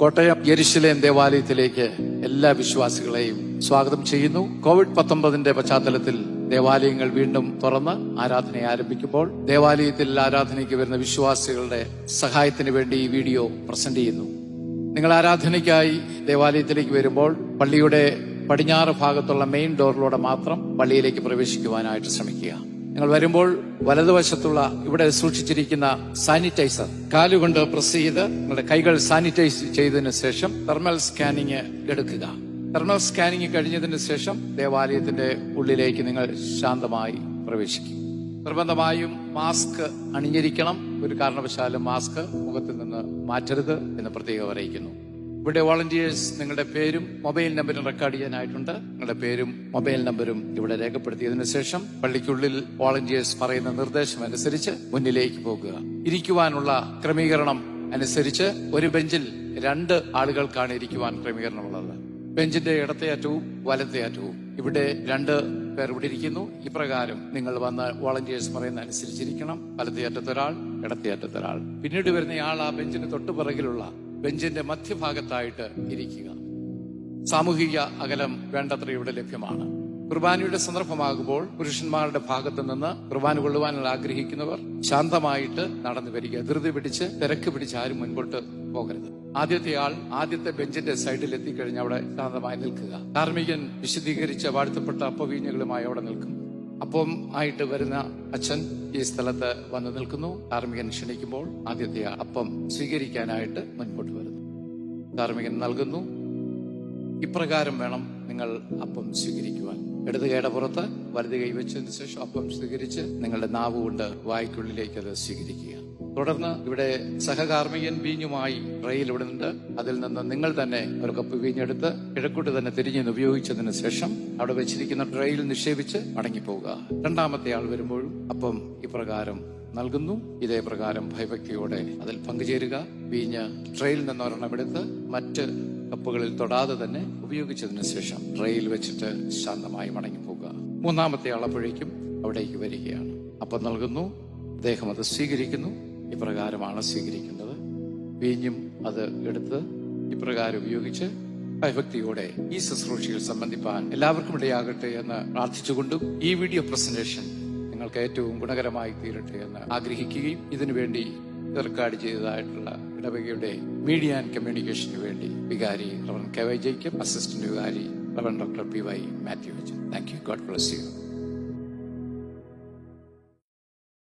കോട്ടയം യരിശിലേം ദേവാലയത്തിലേക്ക് എല്ലാ വിശ്വാസികളെയും സ്വാഗതം ചെയ്യുന്നു. കോവിഡ് പത്തൊമ്പതിന്റെ പശ്ചാത്തലത്തിൽ ദേവാലയങ്ങൾ വീണ്ടും തുറന്ന് ആരാധന ആരംഭിക്കുമ്പോൾ ദേവാലയത്തിൽ ആരാധനയ്ക്ക് വരുന്ന വിശ്വാസികളുടെ സഹായത്തിന് വേണ്ടി ഈ വീഡിയോ പ്രസന്റ് ചെയ്യുന്നു. നിങ്ങൾ ആരാധനയ്ക്കായി ദേവാലയത്തിലേക്ക് വരുമ്പോൾ പള്ളിയുടെ പടിഞ്ഞാറ് ഭാഗത്തുള്ള മെയിൻ ഡോറിലൂടെ മാത്രം പള്ളിയിലേക്ക് പ്രവേശിക്കുവാനായിട്ട് ശ്രമിക്കുക. നിങ്ങൾ വരുമ്പോൾ വലതുവശത്തുള്ള ഇവിടെ സൂക്ഷിച്ചിരിക്കുന്ന സാനിറ്റൈസർ. കാലുകൊണ്ട് പ്രസ് ചെയ്ത് നിങ്ങളുടെ കൈകൾ സാനിറ്റൈസ് ചെയ്തതിനു ശേഷം തെർമൽ സ്കാനിങ് എടുക്കുക. തെർമൽ സ്കാനിങ് കഴിഞ്ഞതിന് ശേഷം ദേവാലയത്തിന്റെ ഉള്ളിലേക്ക് നിങ്ങൾ ശാന്തമായി പ്രവേശിക്കും. നിർബന്ധമായും മാസ്ക് അണിഞ്ഞിരിക്കണം. ഒരു കാരണവശാലും മാസ്ക് മുഖത്ത് നിന്ന് മാറ്റരുത് എന്ന് പ്രത്യേകം അറിയിക്കുന്നു. ഇവിടെ വോളണ്ടിയേഴ്സ് നിങ്ങളുടെ പേരും മൊബൈൽ നമ്പറും റെക്കോർഡ് ചെയ്യാനായിട്ടുണ്ട്. നിങ്ങളുടെ പേരും മൊബൈൽ നമ്പറും ഇവിടെ രേഖപ്പെടുത്തിയതിനു ശേഷം പള്ളിക്കുള്ളിൽ വോളണ്ടിയേഴ്സ് പറയുന്ന നിർദ്ദേശം അനുസരിച്ച് മുന്നിലേക്ക് പോകുക. ഇരിക്കുവാനുള്ള ക്രമീകരണം അനുസരിച്ച് ഒരു ബെഞ്ചിൽ രണ്ട് ആളുകൾക്കാണ് ഇരിക്കുവാൻ ക്രമീകരണമുള്ളത്. ബെഞ്ചിന്റെ ഇടത്തെ അറ്റവും വലത്തെ അറ്റവും ഇവിടെ രണ്ട് പേർ ഇവിടെ ഇരിക്കുന്നു. ഇപ്രകാരം നിങ്ങൾ വന്ന വോളണ്ടിയേഴ്സ് പറയുന്ന അനുസരിച്ചിരിക്കണം. വലത്തെ അറ്റത്തൊരാൾ ഇടത്തെ അറ്റത്തൊരാൾ പിന്നീട് വരുന്ന ആൾ ആ ബെഞ്ചിന് തൊട്ടു പിറകിലുള്ള ബെഞ്ചിന്റെ മധ്യഭാഗത്തായിട്ട് ഇരിക്കുക. സാമൂഹിക അകലം വേണ്ടത്ര ഇവിടെ ലഭ്യമാണ്. കുർബാനയുടെ സന്ദർഭമാകുമ്പോൾ പുരുഷന്മാരുടെ ഭാഗത്തു നിന്ന് കുർബാന കൊള്ളുവാനുള്ള ആഗ്രഹിക്കുന്നവർ ശാന്തമായിട്ട് നടന്നു വരിക. ധൃതി പിടിച്ച് തിരക്ക് പിടിച്ച് ആരും മുൻപോട്ട് പോകരുത്. ആദ്യത്തെ ആൾ ആദ്യത്തെ ബെഞ്ചിന്റെ സൈഡിൽ എത്തിക്കഴിഞ്ഞ് അവിടെ ശാന്തമായി നിൽക്കുക. കാർമികൻ വിശദീകരിച്ച വാഴ്ത്തപ്പെട്ട അപ്പവീഞ്ഞകളുമായി അവിടെ നിൽക്കും. അപ്പം ആയിട്ട് വരുന്ന അച്ഛൻ ഈ സ്ഥലത്ത് വന്നു നിൽക്കുന്നു. കാർമികൻ ക്ഷണിക്കുമ്പോൾ ആദ്യത്തെ അപ്പം സ്വീകരിക്കാനായിട്ട് മുൻപോട്ട് വരുന്നു. കാർമികൻ നൽകുന്നു. ഇപ്രകാരം വേണം നിങ്ങൾ അപ്പം സ്വീകരിക്കുവാൻ. ഇടത് കൈയുടെ പുറത്ത് വലത് കൈവച്ചതിന് ശേഷം അപ്പം സ്വീകരിച്ച് നിങ്ങളുടെ നാവ് കൊണ്ട് വായ്ക്കുള്ളിലേക്ക് അത് സ്വീകരിക്കുക. തുടർന്ന് ഇവിടെ സഹകാർമ്മികൻ വീഞ്ഞുമായി റെയിൽ ഇവിടെ അതിൽ നിന്ന് നിങ്ങൾ തന്നെ ഒരു കപ്പ് വീഞ്ഞെടുത്ത് കിഴക്കോട്ട് തന്നെ തിരിഞ്ഞ് ഉപയോഗിച്ചതിന് ശേഷം അവിടെ വെച്ചിരിക്കുന്ന ട്രെയിൽ നിക്ഷേപിച്ച് മടങ്ങിപ്പോവുക. രണ്ടാമത്തെ ആൾ വരുമ്പോഴും അപ്പം ഇപ്രകാരം നൽകുന്നു. ഇതേ പ്രകാരം ഭയഭക്തിയോടെ അതിൽ പങ്കുചേരുക. വീഞ്ഞ് ട്രെയിൽ നിന്ന് ഒരെണ്ണം എടുത്ത് മറ്റ് കപ്പുകളിൽ തൊടാതെ തന്നെ ഉപയോഗിച്ചതിന് ശേഷം ട്രെയിൽ വെച്ചിട്ട് ശാന്തമായി മടങ്ങി മടങ്ങിപ്പോകുക. മൂന്നാമത്തെ ആളപ്പോഴേക്കും അവിടേക്ക് വരികയാണ്. അപ്പം നൽകുന്നു അദ്ദേഹം അത് സ്വീകരിക്കുന്നു ഇപ്രകാരമാണ് സ്വീകരിക്കുന്നത്. വീഞ്ഞും അത് എടുത്ത് ഇപ്രകാരം ഉപയോഗിച്ച് ഭയഭക്തിയോടെ ഈ ശുശ്രൂഷയിൽ സംബന്ധിപ്പാൻ എല്ലാവർക്കും ഇടയാകട്ടെ എന്ന് പ്രാർത്ഥിച്ചുകൊണ്ടും ഈ വീഡിയോ പ്രസന്റേഷൻ നിങ്ങൾക്ക് ഏറ്റവും ഗുണകരമായി തീരട്ടെ എന്ന് ആഗ്രഹിക്കുകയും ഇതിനുവേണ്ടി റെക്കാർഡ് ചെയ്തതായിട്ടുള്ള ഇടവകയുടെ മീഡിയ ആൻഡ് കമ്മ്യൂണിക്കേഷന് വേണ്ടി വികാരി റവൻ കെ വൈ ജയ്ക്കും അസിസ്റ്റന്റ് വികാരി Rev doctor P Y Mathew thank you God bless you